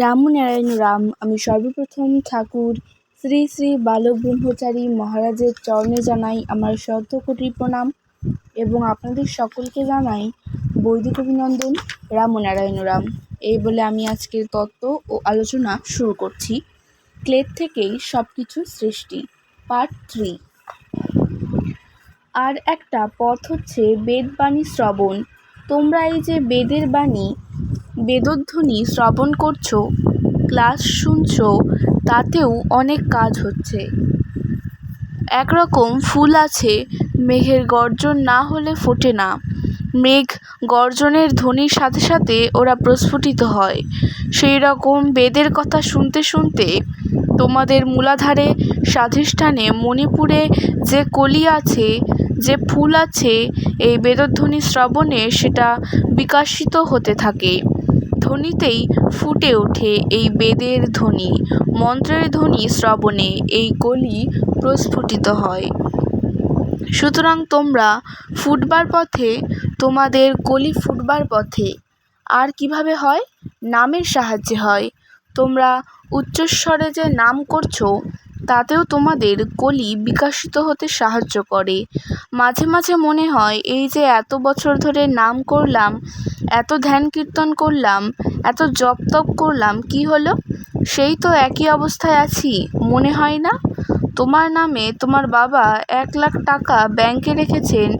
রামনারায়ণ রাম, আমি সর্বপ্রথম ঠাকুর। শ্রী শ্রী বালক ব্রহ্মচারী মহারাজের চরণে জানাই আমার শতকোটি প্রণাম এবং আপনাদের সকলকে জানাই বৈদিক অভিনন্দন রামনারায়ণ রাম। এই বলে আমি আজকের তত্ত্ব ও আলোচনা শুরু করছি। ক্লেদ থেকেই সব কিছু সৃষ্টি, পার্ট থ্রি। আর একটা পথ হচ্ছে বেদবাণী শ্রবণ। তোমরা এই যে বেদের বাণী বেদধ্বনি শ্রবণ করছ, ক্লাস শুনছো, তাতেও অনেক কাজ হচ্ছে। একরকম ফুল আছে, মেঘের গর্জন না হলে ফোটে না। মেঘ গর্জনের ধ্বনির সাথে সাথে ওরা প্রস্ফুটিত হয়। সেই রকম বেদের কথা শুনতে শুনতে তোমাদের মূলাধারে স্বাধিষ্ঠানে মণিপুরে যে কলি আছে, যে ফুল আছে, এই বেদধ্বনি শ্রবণে সেটা বিকাশিত হতে থাকে। ধ্বনিতেই ফুটে ওঠে এই বেদের ধ্বনি। মন্ত্রের ধ্বনি শ্রবণে এই কলি প্রস্ফুটিত হয়। সুতরাং তোমরা ফুটবার পথে, তোমাদের কলি ফুটবার পথে আর কীভাবে হয়? নামের সাহায্যে হয়। তোমরা উচ্চস্বরে যে নাম করছ তাতেও তোমাদের কলি বিকাশিত হতে সাহায্য করে। মাঝে মাঝে মনে হয়, এই যে এত বছর ধরে নাম করলাম, এত ধ্যান কীর্তন করলাম, এত জপ তপ করলাম, কি হলো? সেই তো একই অবস্থায় আছি, মনে হয় না? তোমার নামে তোমার বাবা এক লাখ টাকা ব্যাংকে রেখেছেন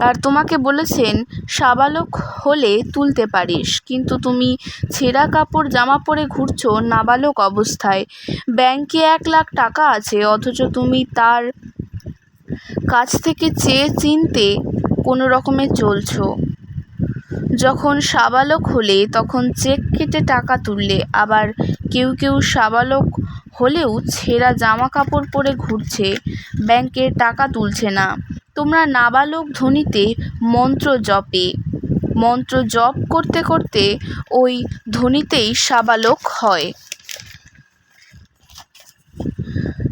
আর তোমাকে বলেছেন, সাবালক হলে তুলতে পারিস। কিন্তু তুমি ছেঁড়া কাপড়, জামা পরে ঘুরছো নাবালক অবস্থায়। ব্যাংকে এক লাখ টাকা আছে, অথচ তুমি তার কাছ থেকে চেয়ে চিনতে কোনো রকমে চলছো। যখন সাবালক হলে, তখন চেক কেটে টাকা তুললে, আবার কেউ কেউ সাবালক হলেও ছেঁড়া জামা কাপড় পরে ঘুরছে ব্যাংকের টাকা তুলছে না। তোমরা নাবালক ধ্বনিতে মন্ত্র জপে। মন্ত্র জপ করতে করতে ওই ধ্বনিতেই সাবালক হয়।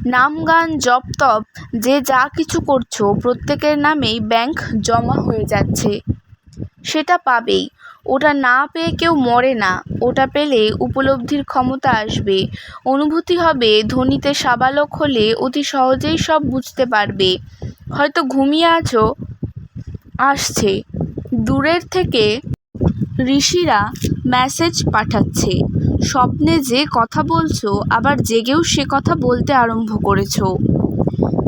নাম গান, জপ তপ, যে যা কিছু করছ, প্রত্যেকের নামেই ব্যাংক জমা হয়ে যাচ্ছে। সেটা পাবেই। ওটা না পেয়ে কেউ মরে না। ওটা পেলে উপলব্ধির ক্ষমতা আসবে। অনুভূতি হবে, ধ্বনিতে সাবালক হলে অতি সহজেই সব বুঝতে পারবে। হয়তো ঘুমিয়ে আছো? আসছে। দূরের থেকে ঋষিরা মেসেজ পাঠাচ্ছে। স্বপ্নে যে কথা বলছো, আবার জেগেও সে কথা বলতে আরম্ভ করেছ।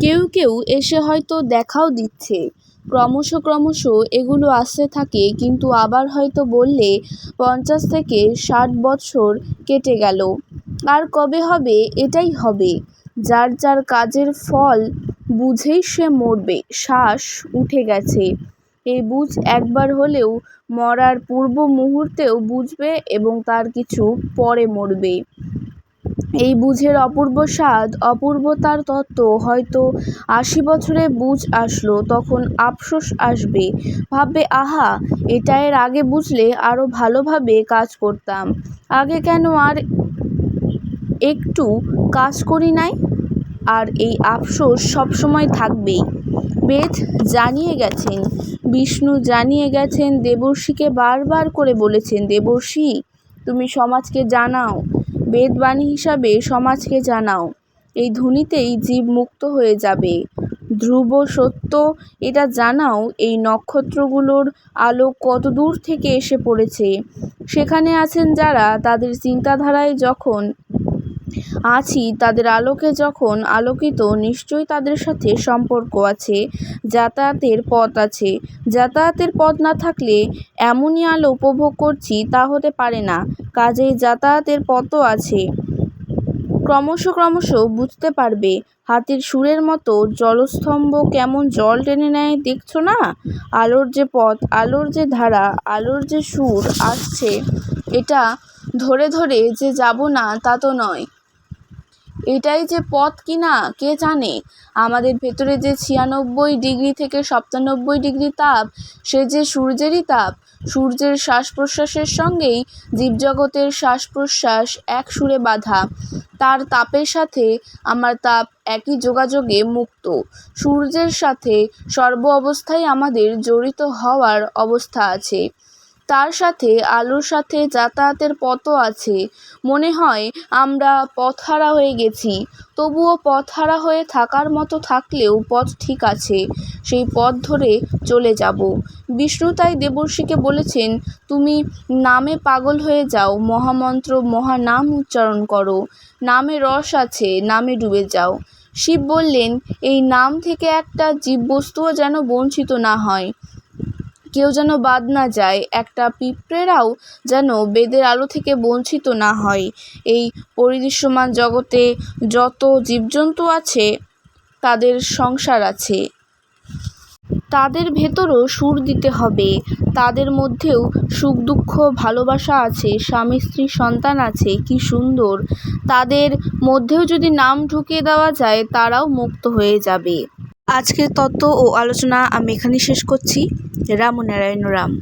কেউ কেউ এসে হয়তো দেখাও দিচ্ছে। ক্রমশ ক্রমশ এগুলো আসতে থাকে, কিন্তু আবার হয়তো বললে পঞ্চাশ থেকে ষাট বছর কেটে গেল। আর কবে হবে? এটাই হবে। যার যার কাজের ফল বুঝেই সে মরবে, শ্বাস উঠে গেছে। এই বুঝ একবার হলেও মরার পূর্ব মুহূর্তেও বুঝবে এবং তার কিছু পরে মরবে। এই বুঝের অপূর্ব স্বাদ, অপূর্বতার তত্ত্ব হয়তো আশি বছরে বুঝ আসলো, তখন আফসোস আসবে। ভাববে, আহা, এটা এর আগে বুঝলে আরও ভালোভাবে কাজ করতাম। আগে কেন আর একটু কাজ করি নাই? আর এই আফসোস সবসময় থাকবেই। বেদ জানিয়ে গেছেন, বিষ্ণু জানিয়ে গেছেন, দেবর্ষীকে বারবার করে বলেছেন, দেবর্ষি, তুমি সমাজকে জানাও বেদবাণী হিসাবে সমাজকে জানাও। এই ধ্বনিতেই জীব মুক্ত হয়ে যাবে। ধ্রুব সত্য এটা জানাও, এই নক্ষত্রগুলোর আলো কত দূর থেকে এসে পড়েছে? সেখানে আছেন যারা তাদের চিন্তাধারায় যখন আছি, তাদের আলোকে যখন আলোকিত, নিশ্চয়ই তাদের সাথে সম্পর্ক আছে, যাতায়াতের পথ আছে। যাতায়াতের পথ না থাকলে এমনই আলো উপভোগ করছি তা হতে পারে না, কাজেই যাতায়াতের পথও আছে। ক্রমশ ক্রমশ বুঝতে পারবে, হাতির সুরের মতো জলস্তম্ভ কেমন জল টেনে নেয় দেখছ না? আলোর যে পথ, আলোর যে ধারা, আলোর যে সুর আসছে, এটা ধরে ধরে যে যাব না তা তো নয়। এটাই যে পথ কি না কে জানে? আমাদের ভেতরে যে ছিয়ানব্বই ডিগ্রি থেকে সপ্তানব্বই ডিগ্রি তাপ, সে যে সূর্যেরই তাপ, সূর্যের শ্বাস প্রশ্বাসের সঙ্গেই জীবজগতের শ্বাস প্রশ্বাস এক সুরে বাঁধা। তার তাপের সাথে আমার তাপ একই যোগাযোগে মুক্ত। সূর্যের সাথে সর্ব অবস্থায় আমাদের জড়িত হওয়ার অবস্থা আছে। তার সাথে আলোর সাথে যাতায়াতের পথও আছে। মনে হয় আমরা পথহারা হয়ে গেছি। তবুও পথহারা হয়ে থাকার মতো থাকলেও পথ ঠিক আছে। সেই পথ ধরে চলে যাব। বিষ্ণু তাই দেবর্ষিকে বলেছেন, তুমি নামে পাগল হয়ে যাও। মহামন্ত্র, মহানাম উচ্চারণ করো। নামে রস আছে, নামে ডুবে যাও। শিব বললেন, এই নাম থেকে একটা জীববস্তুও যেন বঞ্চিত না হয়। কেউ যেন বাদ না যায় একটা পিঁপড়েরাও যেন বেদের আলো থেকে বঞ্চিত না হয়। এই পরিদৃশ্যমান জগতে যত জীবজন্তু আছে, তাদের সংসার আছে। তাদের ভেতরও সুর দিতে হবে। তাদের মধ্যেও সুখ দুঃখ, ভালোবাসা আছে, স্বামী, স্ত্রী, সন্তান আছে, কি সুন্দর। তাদের মধ্যেও যদি নাম ঢুকিয়ে দেওয়া যায়, তারাও মুক্ত হয়ে যাবে। আজকের তত্ত্ব ও আলোচনা আমি এখানেই শেষ করছি। রাম নারায়ণ রাম।